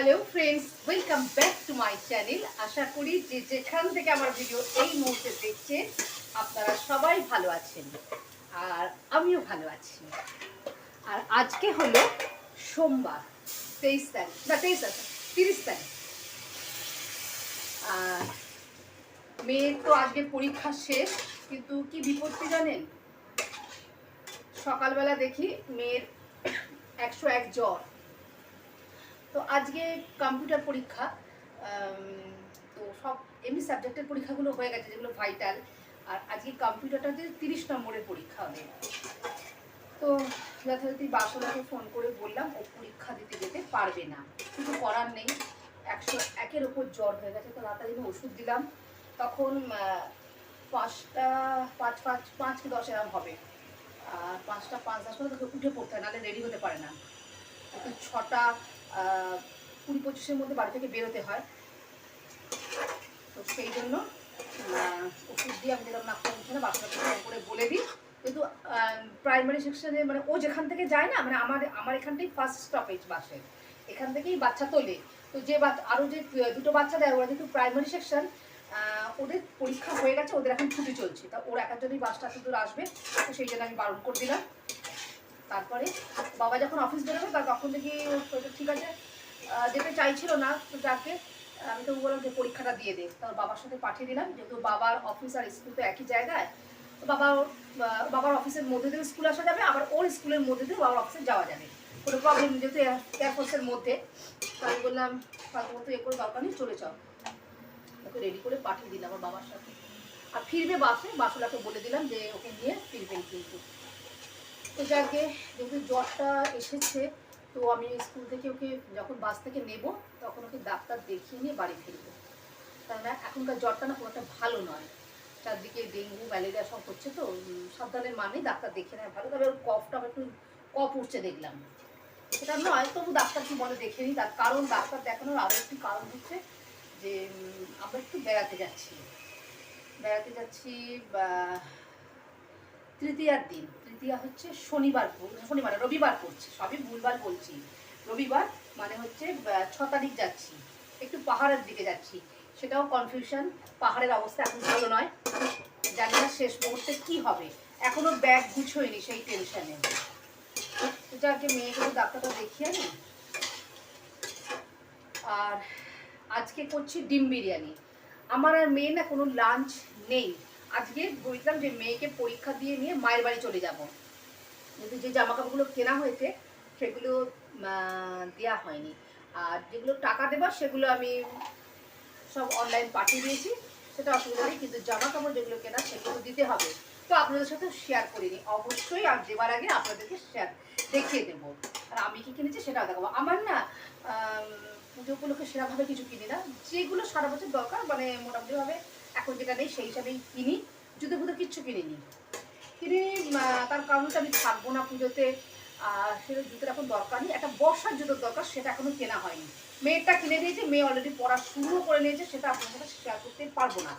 Hello friends welcome back to my channel আশা করি যে যেখান থেকে আমার ভিডিও এই মুহূর্তে দেখছেন, আপনারা সবাই ভালো আছেন আর আমিও ভালো আছি। আর আজকে হলো সোমবার, তেইশ তারিখ, না, তেইশ তারিখ, তিরিশ তারিখ। আর মেয়ের তো আজকে পরীক্ষা শেষ, কিন্তু কি বিপত্তি জানেন? সকালবেলা দেখি মেয়ের একশো এক জ্বর। তো আজকে কম্পিউটার পরীক্ষা তো সব এমনি সাবজেক্টের পরীক্ষাগুলো হয়ে গেছে, যেগুলো ভাইটাল আর আজকে কম্পিউটারটা যে তিরিশ নম্বরের পরীক্ষা হবে। তো যথাযথ বাসনাকে ফোন করে বললাম, ও পরীক্ষা দিতে যেতে পারবে না। কিছু করার নেই। একশো একের ওপর জ্বর হয়ে গেছে, তো রাতারি ওষুধ দিলাম। তখন পাঁচটা, পাঁচ পাঁচ পাঁচ কি দশ এরম হবে। আর পাঁচটা, পাঁচ, দশ করে উঠে পড়তে হয়, নাহলে রেডি হতে পারে না। ছটা কুড়ি পঁচিশের মধ্যে বাড়ি থেকে বেরোতে হয়। তো সেই জন্য ওষুধ দিয়ে আমি দিলাম না কমছে না বাচ্চাকে ফোন করে বলে দিই। কিন্তু প্রাইমারি সেকশনে মানে ও যেখান থেকে যায় না মানে আমার আমার এখানটাই ফার্স্ট স্টপেজ বাসে। এখান থেকেই বাচ্চা তোলে। তো যে বাচ্চা আরও যে দুটো বাচ্চা দেয়, ওরা যেহেতু প্রাইমারি সেকশন ওদের পরীক্ষা হয়ে গেছে, ওদের এখন ছুটি চলছে। তা ওর জন্যই বাসটা দূর আসবে, তো সেই জন্য আমি বারণ করে দিলাম। তারপরে বাবা যখন অফিস বেরোবে তার তখন দেখি ও ঠিক আছে যেতে চাইছিল না তো যাকে, আমি তো বললাম যে পরীক্ষাটা দিয়ে দে। তার বাবার সাথে পাঠিয়ে দিলাম, যেহেতু বাবার অফিস আর স্কুল তো একই জায়গায়, তো বাবা বাবার অফিসের মধ্যে দিয়ে স্কুল আসা যাবে, আবার ওর স্কুলের মধ্যে দিয়ে বাবার অফিসে যাওয়া যাবে। কোনো প্রবলেম যেহেতু এয়ারফোর্সের মধ্যে। তো আমি বললাম ফালতু মতো এ করে দরকার নেই, চলে যাও। ওকে রেডি করে পাঠিয়ে দিলাম আমার বাবার সাথে। আর ফিরবে বাসে বাসুলাকে বলে দিলাম যে, ওকে নিয়ে ফিরবেন কিন্তু। তো যাকে যেহেতু জ্বরটা এসেছে, তো আমি স্কুল থেকে ওকে যখন বাস থেকে নেব, তখন ওকে ডাক্তার দেখিয়ে নিয়ে বাড়ি ফিরবো। কেননা এখনকার জ্বরটা না খুব একটা ভালো নয়। চারদিকে ডেঙ্গু, ম্যালেরিয়া সব হচ্ছে তো সাবধানের মানে ডাক্তার দেখে নেয় ভালো। তবে ওর কফটা একটু কফ উঠছে দেখলাম। সেটা নয়, তবু ডাক্তার কি বলে দেখে নিই। তার কারণ ডাক্তার দেখানোর আরও একটি কারণ হচ্ছে যে আমরা একটু বেড়াতে যাচ্ছি। বেড়াতে যাচ্ছি, বা তৃতীয়ার দিন। তৃতীয়া হচ্ছে শনিবার শনিবার রবিবার পড়ছে, সবই ভুলবার বলছি রবিবার মানে হচ্ছে ছ তারিখ যাচ্ছি, একটু পাহাড়ের দিকে যাচ্ছি। সেটাও কনফিউশন পাহাড়ের অবস্থা এখন ভালো নয়। জানি না শেষ মুহূর্তে কি হবে। এখনও ব্যাগ গুছোয়নি সেই টেনশনে তো যাকে মেয়েকে তো ডাক্তারটা দেখিয়ে নি। আর আজকে করছি ডিম বিরিয়ানি। আমার আর মেয়ে না কোনো লাঞ্চ নেই। আজকে বুঝলাম যে মেয়েকে পরীক্ষা দিয়ে নিয়ে মায়ের বাড়ি চলে যাব। কিন্তু যে জামা কাপড়গুলো কেনা হয়েছে, সেগুলো দেয়া হয়নি। আর যেগুলো টাকা দেবার, সেগুলো আমি সব অনলাইন পাঠিয়ে দিয়েছি। সেটা অসুবিধা নেই, কিন্তু জামা কাপড় যেগুলো কেনা, সেগুলো দিতে হবে। তো আপনাদের সাথে শেয়ার করিনি অবশ্যই আর দেবার আগে আপনাদেরকে শেয়ার দেখিয়ে দেবো। আর আমি কি কিনেছি সেটাও দেখাবো। আমার না পুজো উপলক্ষে সেরকমভাবে কিছু কিনি না। যেগুলো সারা বছর দরকার মানে মোটামুটিভাবে এখন যেটা নেই, সেই হিসাবেই কিনি। জুতো ফুতো কিচ্ছু কিনিনি। কিনে তার কারণ আমি থাকব না পুজোতে। সেটা জুতোর এখন দরকার নেই। একটা বর্ষার জুতোর দরকার, সেটা এখনও কেনা হয়নি। মেয়েরটা কিনে দিয়েছে, মেয়ে অলরেডি পড়া শুরু করে নিয়েছে, সেটা আপনার সাথে শেয়ার করতে পারব না।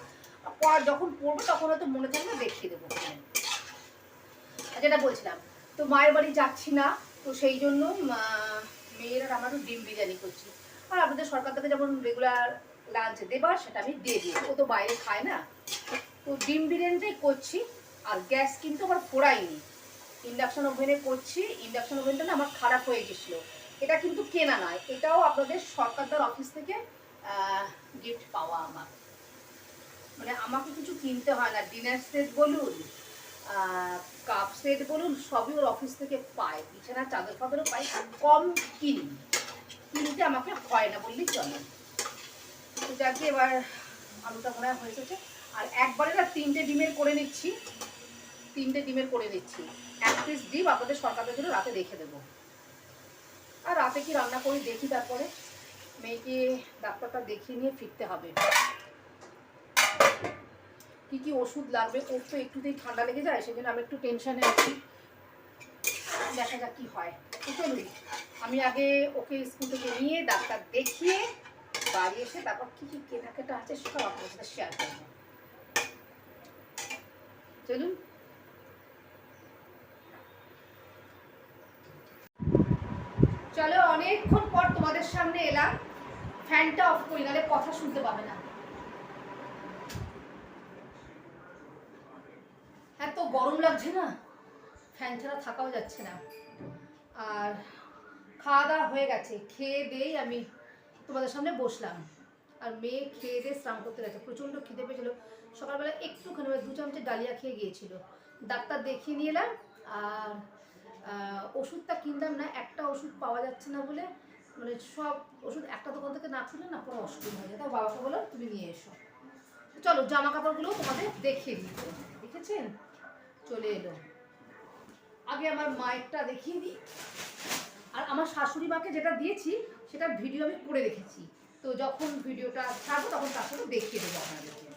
পড়া যখন পড়ব, তখন হয়তো মনে থাকলে দেখিয়ে দেবো। যেটা বলছিলাম, তো মায়ের বাড়ি যাচ্ছি না, তো সেই জন্য মেয়েরা আমারও ডিম বিরিয়ানি করছি। আর আপনাদের সরকার থেকে যেমন রেগুলার লাঞ্চ দেবার সেটা আমি দিয়ে দিই ও তো বাইরে খায় না। তো ডিম বিরিয়ানিটাই করছি, আর গ্যাস কিন্তু আমার পোড়াইনি ইন্ডাকশন ওভেনে করছি ইন্ডাকশন ওভেনটা না আমার খারাপ হয়ে গেছিল। এটা কিন্তু কেনা নয়, এটাও আপনাদের সরকারদার অফিস থেকে গিফট পাওয়া আমার। মানে আমাকে কিছু কিনতে হয় না। ডিনার সেট বলুন কাপ সেট বলুন, সবই ওর অফিস থেকে পায়। বিছানা চাদর ফাদরও পাই কম কিনি। কিনতে আমাকে হয় না বললেই চলে। তো যাকে এবার আলুটা মনে হয় গেছে। আর একবারে না তিনটে ডিমের করে নিচ্ছি। তিনটে ডিমের করে নিচ্ছি। এক পিস ডিম আপনাদের সরকারের জন্য রাতে রেখে দেবো। আর রাতে কি রান্না করি দেখি তারপরে। মেয়েকে ডাক্তারটা দেখিয়ে নিয়ে ফিরতে হবে। কি কি ওষুধ লাগবে? ওর তো একটুতেই ঠান্ডা লেগে যায়, সেজন্য আমি একটু টেনশানে আছি। দেখা যাক কি হয়। আমি আগে ওকে স্কুল থেকে নিয়ে ডাক্তার দেখিয়ে বাড়ি এসে তারপর কি কি কেনাকাটা আছে সব আপনার সাথে শেয়ার করব। চলুন। চলো, অনেকক্ষণ পর তোমাদের সামনে এলাম। ফ্যানটা অফ করি, নাহলে কথা শুনতে পাবে না। এত গরম লাগছে না? ফ্যান ছাড়া থাকাও যাচ্ছে না। আর খাওয়া দাওয়া হয়ে গেছে। খেয়ে দিয়েই আমি তোমাদের সামনে বসলাম। আর মেয়ে খেয়ে দিয়ে স্নান করতে গেছে, প্রচণ্ড খিদে পেয়েছিল। সকালবেলা একটুখানি মানে দু চামচে ডালিয়া খেয়ে গিয়েছিল। ডাক্তার দেখিয়ে নিয়ে এলাম, আর ওষুধটা কিনলাম না, একটা ওষুধ পাওয়া যাচ্ছে না বলে মানে সব ওষুধ একটা দোকান থেকে না খুলে না কোনো অসুবিধা হয়ে যায়। তাও বাবাকে বললাম তুমি নিয়ে এসো। চলো জামা কাপড়গুলো তোমাদের দেখিয়ে দিই। দেখেছেন? চলে এলো। আগে আমার মায়েরটা দেখিয়ে দিই। আর আমার শাশুড়ি মাকে যেটা দিয়েছি সেটা ভিডিও আমি করে রেখেছি তো যখন ভিডিওটা ছাড়বো, তখন তার সাথে দেখিয়ে দেবো আপনাদেরকে।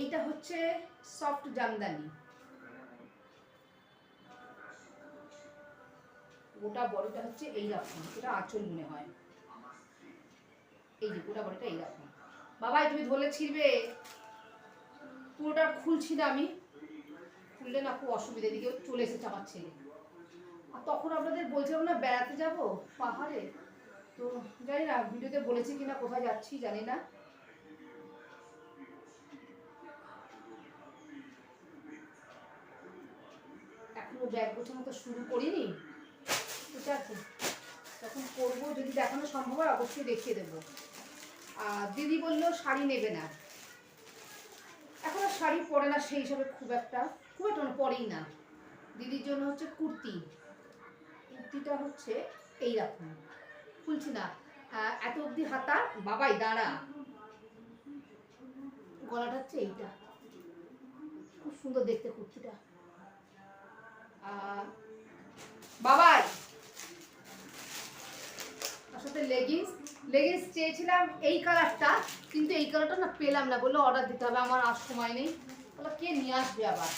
এইটা হচ্ছে সফট জামদানি। গোটা বডিটা হচ্ছে এইরকম, এটা আঁচল মনে হয়। এই যে, গোটা বডিটা এইরকম। বাবাই, তুমি ধরলে ছিড়বে? পুরোটা খুলছি না আমি। খুললে না খুব অসুবিধা, এদিকে চলে এসেছে আমার ছেলে। আর তখন আপনাদের বলছিলাম না, বেড়াতে যাব পাহাড়ে? তো জানি না, ভিডিওতে বলেছি কিনা, কোথায় যাচ্ছি জানি না। এখনও ব্যাগ গোছানো তো শুরু করিনি। ঠিক আছে, তখন করব, যদি দেখানো সম্ভব হয় অবশ্যই দেখিয়ে দেবো। আর দিদি বলল, শাড়ি নেবে না। এখন আর শাড়ি পরে না, সেই হিসাবে খুব একটা খুব একটা পরেই না। দিদির জন্য হচ্ছে কুর্তি। কুর্তিটা হচ্ছে এইরকম। খুলছি না। এত অবধি হাতা? বাবাই, দাঁড়া। গলাটা হচ্ছে এইটা। খুব সুন্দর দেখতে কুর্তিটা। আর বাবাই! সাথে লেগিংস লেগিংস চেয়েছিলাম এই কালারটা কিন্তু এই কালারটা না পেলাম না। বলল অর্ডার দিতে হবে, আমার আর সময় নেই। বলল, কে নিয়ে আসবে আবার?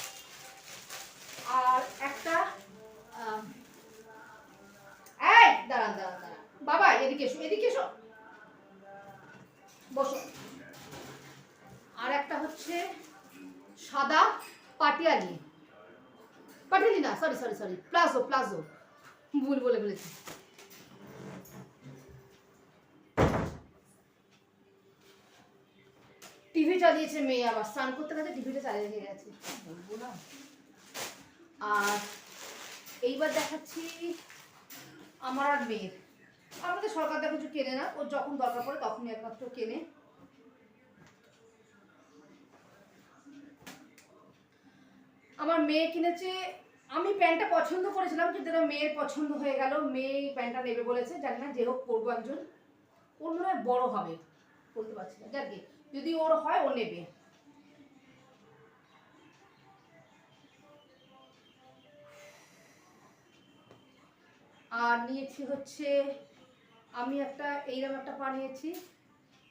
আর একটা? এই দাঁড়ান দাঁড়ান দাঁড়ান। বাবা এদিকে এসো এদিকে এসো। বসো। আর একটা হচ্ছে সাদা পাটিয়ালি। পাটিয়ালি না sorry sorry sorry palazzo palazzo. ভুল বলে ফেলেছি। টিভি চালিয়েছে মেয়ে আবার স্নান করতে গেছে টিভিটা চালিয়ে রেখে গেছে। বলব না। আর এইবার দেখাচ্ছি আমার আর মেয়ের। আমাদের সরকার দেখো কিছু কেনে না, ও যখন দরকার পড়ে তখনই একমাত্র কেনে। আমার মেয়ে কিনেছে, আমি প্যান্টটা পছন্দ করেছিলাম, কিন্তু মেয়ের পছন্দ হয়ে গেল। মেয়ে এই প্যান্টটা নেবে বলেছে, জানি না, যে হোক করব একজন। ওর মনে হয় বড় হবে, বলতে পারছি না। যাকে যদি ওর হয়, ও নেবে। আর নিয়েছি হচ্ছে, আমি একটা, এইরকম একটা পা নিয়েছি।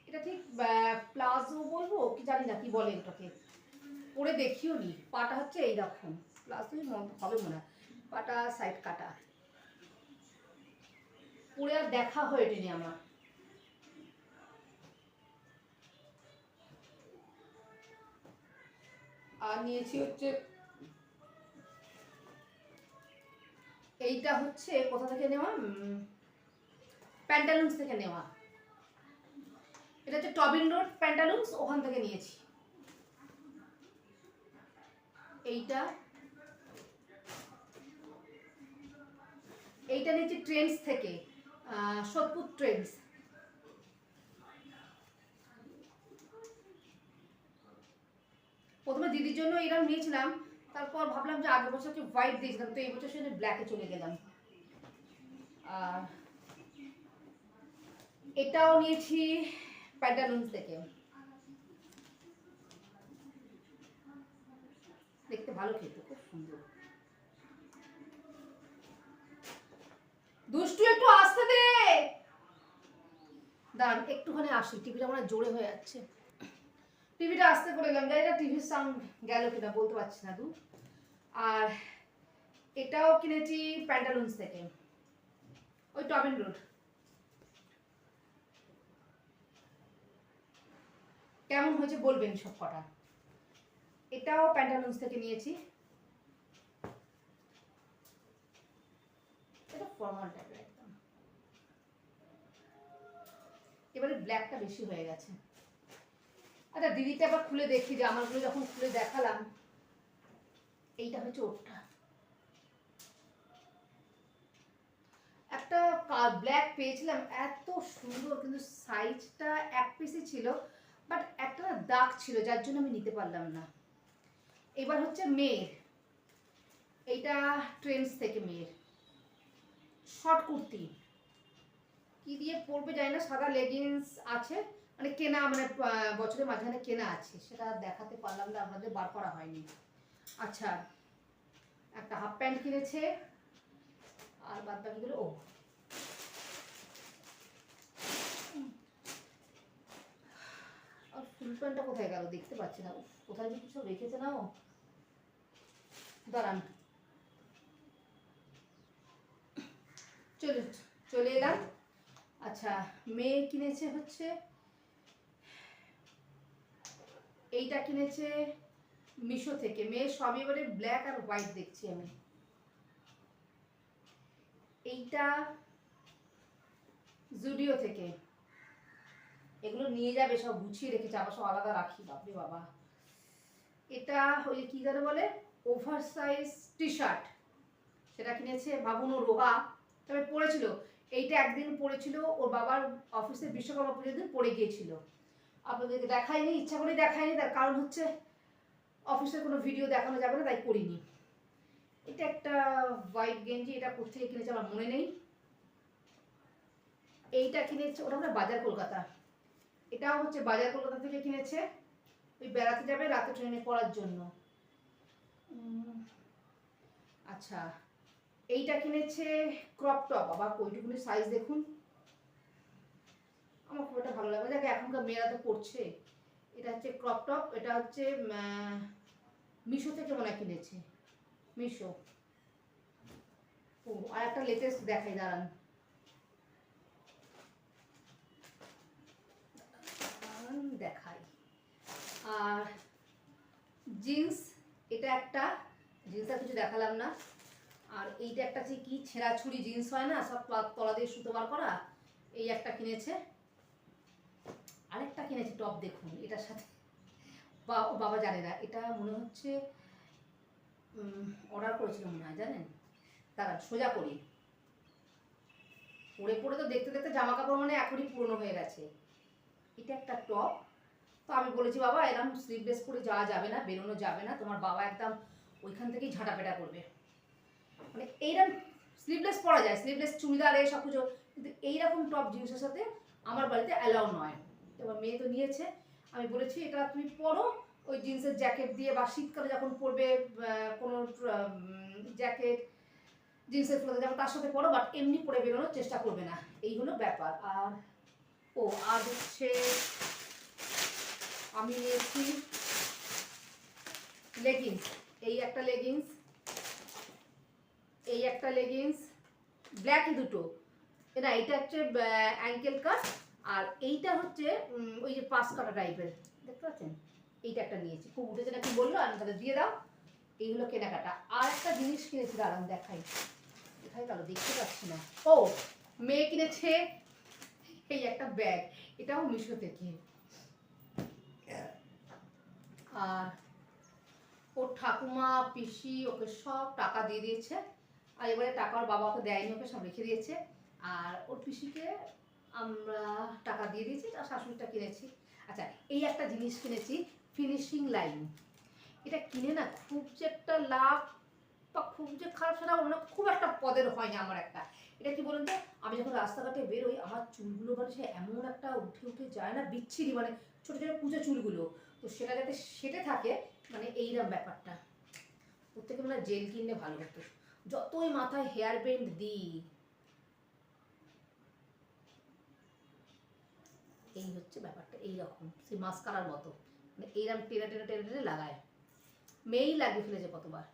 এটা ঠিক প্লাজো বলব কি জানি না কি বলে এটাকে। পরে দেখিও নি, পাটা হচ্ছে এইরকম। প্লাজোই হবে মনে হয়। পাটা সাইড কাটা। পরে আর দেখা হয়ে ওঠেনি আমার। আর নিয়েছি হচ্ছে এইটা হচ্ছে কোথা থেকে নেওয়া? প্যান্টালুন্স থেকে নেওয়া। এটা হচ্ছে টবিন রোড প্যান্টালুন্স ওখান থেকে নিয়েছি। এইটা। এইটা নিয়েছি ট্রেন্ডস থেকে সোদপুর ট্রেন্ডস প্রথমে দিদির জন্য এরকম নিয়েছিলাম। তারপর ভাবলাম যে আগের বছর হোয়াইট দিয়েছিলাম তো এই বছর সেটা ব্ল্যাকে চলে গেলাম। আর এটাও নিয়েছি প্যান্টালুন্স থেকে। দেখতে ভালো খেতে, খুব সুন্দর। দুষ্টু, একটু আসতে দে। দাঁড়ান, একটুখানি আসি। টিভিটা মনে জোরে হয়ে যাচ্ছে। টিভিটা আসতে করে গেলাম না টিভির সাউন্ড গেল কিনা, বলতে পারছি না দু আর এটাও কিনেছি প্যান্টালুন্স থেকে, ওই টবিন রোড কেমন হয়েছে বলবেন সব কটা? এটাও প্যান্টালুন্স থেকে নিয়েছি। টাইপের একদম। এবারে ব্ল্যাকটা বেশি হয়ে গেছে। আচ্ছা দিদিটা আবার খুলে দেখি যে আমারগুলো যখন খুলে দেখালাম এইটা হচ্ছে ওরটা একটা ব্ল্যাক পেয়েছিলাম, এত সুন্দর কিন্তু সাইজটা এক পিসই ছিল বাট একটা দাগ ছিল, যার জন্য আমি নিতে পারলাম না। এবার হচ্ছে মেয়ের। এইটা ট্রেন্ডস থেকে মেয়ের। শর্ট কুর্তি। কি দিয়ে পরবে জানি না, সাদা লেগিংস আছে মানে কেনা মানে বছরের মাঝখানে কেনা আছে, সেটা দেখাতে পারলাম না, আপনাদের বার করা হয়নি। আচ্ছা একটা হাফ প্যান্ট কিনেছে, আর বাদ বাকিগুলো ও। আর ফুল প্যান্টটা কোথায় গেল? দেখতে পাচ্ছি না। কোথায় যে কিছু রেখেছে না ও? দাঁড়ান। চলে চলে এলাম। আচ্ছা মেয়ে কিনেছে হচ্ছে, এইটা কিনেছে মিশো থেকে। মেয়ে সবই এবারে ব্ল্যাক আর হোয়াইট দেখছি আমি। এইটা জুডিও থেকে। এগুলো নিয়ে যাবে, সব গুছিয়ে রেখেছে, আবার সব আলাদা রাখি। বাপরে বাবা। এটা ওই কি জানে বলে? ওভার সাইজ টি শার্ট সেটা কিনেছে ভাবুন ও রোহা তবে পড়েছিল। এইটা একদিন পড়েছিল, ওর বাবার অফিসে বিশ্বকর্মা পুজোর দিন পড়ে গিয়েছিল। আপনাদেরকে দেখায়নি ইচ্ছা করে দেখায়নি তার কারণ হচ্ছে অফিসের কোনো ভিডিও দেখানো যাবে না, তাই করিনি। এটা একটা হোয়াইট গেঞ্জি, এটা কোথেকে কিনেছে আমার মনে নেই। এইটা কিনেছে, ওটা আমরা বাজার কলকাতা। এটাও হচ্ছে বাজার কলকাতা থেকে কিনেছে। ওই বেড়াতে যাবে রাতে ট্রেনে পড়ার জন্য। আচ্ছা এইটা কিনেছে ক্রপ টপ আবার ওইটুকুনি সাইজ দেখুন। আমার খুব একটা ভালো লাগে দেখে এখনকার মেয়েরা তো পড়ছে। এটা হচ্ছে ক্রপ টপ এটা হচ্ছে মিশো থেকে মনে কিনেছে। মিশো। ও আর একটা লেটেস্ট দেখাই, দাঁড়ান। দেখাই। আর জিন্স, এটা একটা, জিন্স আর কিছু দেখালাম না। আর এইটা একটা যে কি ছেঁড়াছুড়ি জিন্স হয় না, সব তলা দিয়ে সুতো বার করা, এই একটা কিনেছে। আরেকটা কিনেছে, টপ দেখুন, এটার সাথে। বা ও বাবা জানে না। এটা মনে হচ্ছে অর্ডার করেছিল মনে হয়, জানেন? তারা সোজা করি। পরে পরে তো দেখতে দেখতে জামা কাপড় মানে এখনই পুরনো হয়ে গেছে। এটা একটা টপ তো আমি বলেছি, বাবা, এরকম স্লিভলেস পরে যাওয়া যাবে না, বেরোনো যাবে না। তোমার বাবা একদম ওইখান থেকেই ঝাঁটাপেটা করবে। মানে এইরকম স্লিভলেস পরা যায় স্লিভলেস চুড়িদার এ সব কিছু। কিন্তু এইরকম টপ জিন্সের সাথে আমার বাড়িতে অ্যালাউ নয়। এবার মেয়ে তো নিয়েছে। আমি বলেছি, এটা তুমি পরো, ওই জিন্সের জ্যাকেট দিয়ে, বা শীতকালে যখন পরবে কোনো জ্যাকেট জিন্সের ফ্লোতে যাব তার সাথে পরো বাট এমনি পরে বেরোনোর চেষ্টা করবে না। এই হলো ব্যাপার। আর, ও, আর হচ্ছে, আমি নিয়েছি লেগিংস এই একটা লেগিংস এই একটা লেগিংস ব্ল্যাক দুটো। না, এটা হচ্ছে অ্যাঙ্কেল কাট আর এইটা হচ্ছে ওই যে পাঁচ কাটা টাইপের দেখতে পাচ্ছেন? এইটা একটা নিয়েছি। খুব উঠেছে নাকি বলল আমি তাহলে দিয়ে দাও। এইগুলো কেনাকাটা। আর একটা জিনিস কিনেছি দাঁড়ান দেখাই। দেখাই গেল? দেখতে পাচ্ছি না। ও মেয়ে কিনেছে এই একটা ব্যাগ এটাও মিশো থেকে। আর ওর ঠাকুমা পিসি ওকে সব টাকা দিয়ে দিয়েছে। আর এবারে টাকা ওর বাবা ওকে দেয়নি ওকে সব রেখে দিয়েছে। আর ওর পিসিকে আমরা টাকা দিয়ে দিয়েছি আর শাশুড়িটা কিনেছি। আচ্ছা এই একটা জিনিস কিনেছি ফিনিশিং লাইন এটা কিনে না খুব যে একটা লাভ বা খুব যে খারাপ সেটা বলব না খুব একটা পদের হয় না আমার একটা। এটা কি বলুন তো? আমি যখন রাস্তাঘাটে বেরোই, আমার চুলগুলো মানে সে এমন একটা উঠে উঠে যায় না বিচ্ছিরি মানে ছোটো ছোটো কুচো চুলগুলো। তো সেটা যাতে সেটে থাকে মানে এইরকম ব্যাপারটা। প্রত্যেকে মানে জেল কিনলে ভালো হতো। যতই মাথায় হেয়ার ব্যান্ড দিই এই হচ্ছে ব্যাপারটা এইরকম সেই মাস্কারার মতো। মানে এইরকম টেনে টেনে টেনে টেনে লাগায়। মেয়েই লাগিয়ে ফেলেছে কতবার।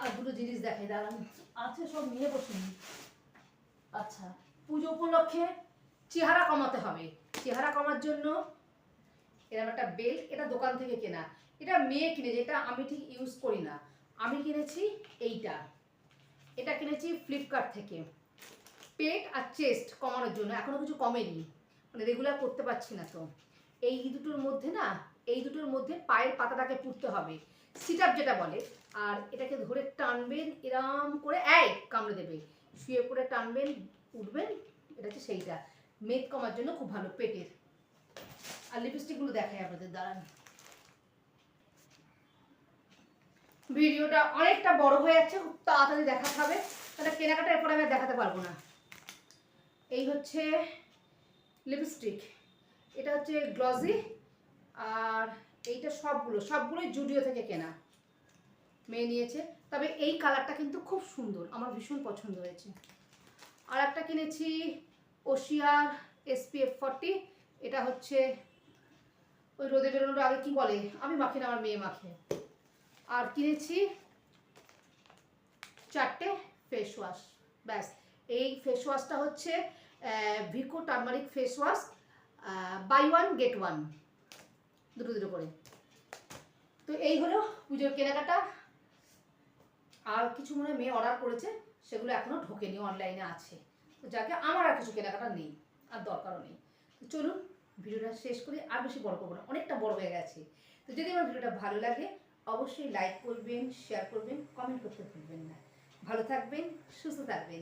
আর দুটো জিনিস দেখাই, দাঁড়ান। আছে সব নিয়ে বসুন। আচ্ছা পুজো উপলক্ষে চেহারা কমাতে হবে। চেহারা কমার জন্য এরকম একটা বেল্ট, এটা দোকান থেকে কেনা। এটা মেয়ে কিনে যেটা আমি ঠিক ইউজ করি না। আমি কিনেছি এইটা। এটা কিনেছি ফ্লিপকার্ট থেকে। পেট আর চেস্ট কমানোর জন্য, এখনও কিছু কমেনি মানে রেগুলার করতে পারছি না তো। এই দুটোর মধ্যে না, এই দুটোর মধ্যে পায়ের পাতাটাকে পুড়তে হবে। সিট আপ যেটা বলে, আর এটাকে ধরে টানবেন, এরম করে এই কামড়ে দেবে। শুয়ে পড়ে টানবেন, উঠবেন, এটা হচ্ছে সেইটা। মেদ কমার জন্য খুব ভালো পেটের। আর লিপস্টিকগুলো দেখাই আপনাদের, দাঁড়ান। ভিডিওটা অনেকটা বড় হয়ে যাচ্ছে, খুব তাড়াতাড়ি দেখাতে হবে। তাহলে কেনাকাটা এরপর আমি দেখাতে পারব না। এই হচ্ছে লিপস্টিক এটা হচ্ছে গ্লসি আর এইটা সবগুলো, সবগুলোই জুডিও থেকে কেনা। মেয়ে নিয়েছে। তবে এই কালারটা কিন্তু খুব সুন্দর, আমার ভীষণ পছন্দ হয়েছে। আর একটা কিনেছি ওশিয়ার এসপিএফ ফর্টি এটা হচ্ছে ওই রোদে বেরোনোর আগে কি বলে? আমি মাখি না, আমার মেয়ে মাখে। আর কিনেছি চারটে ফেস ওয়াশ ব্যাস। এই ফেস ওয়াশটা হচ্ছে Vicco turmeric face wash buy one get one দুটো দুটো করে। তো এই হলো পুজোর কেনাকাটা। আর কিছু মনে মেয়ে অর্ডার করেছে, সেগুলো এখনও ঢোকেনি অনলাইনে আছে। তো যাকে আমার আর কিছু কেনাকাটা নেই, আর দরকারও নেই। তো চলুন, ভিডিওটা শেষ করি, আর বেশি বড় করব না, অনেকটা বড় হয়ে গেছে। তো যদি আমার ভিডিওটা ভালো লাগে, অবশ্যই লাইক করবেন শেয়ার করবেন কমেন্ট করতে ভুলবেন না। ভালো থাকবেন, সুস্থ থাকবেন।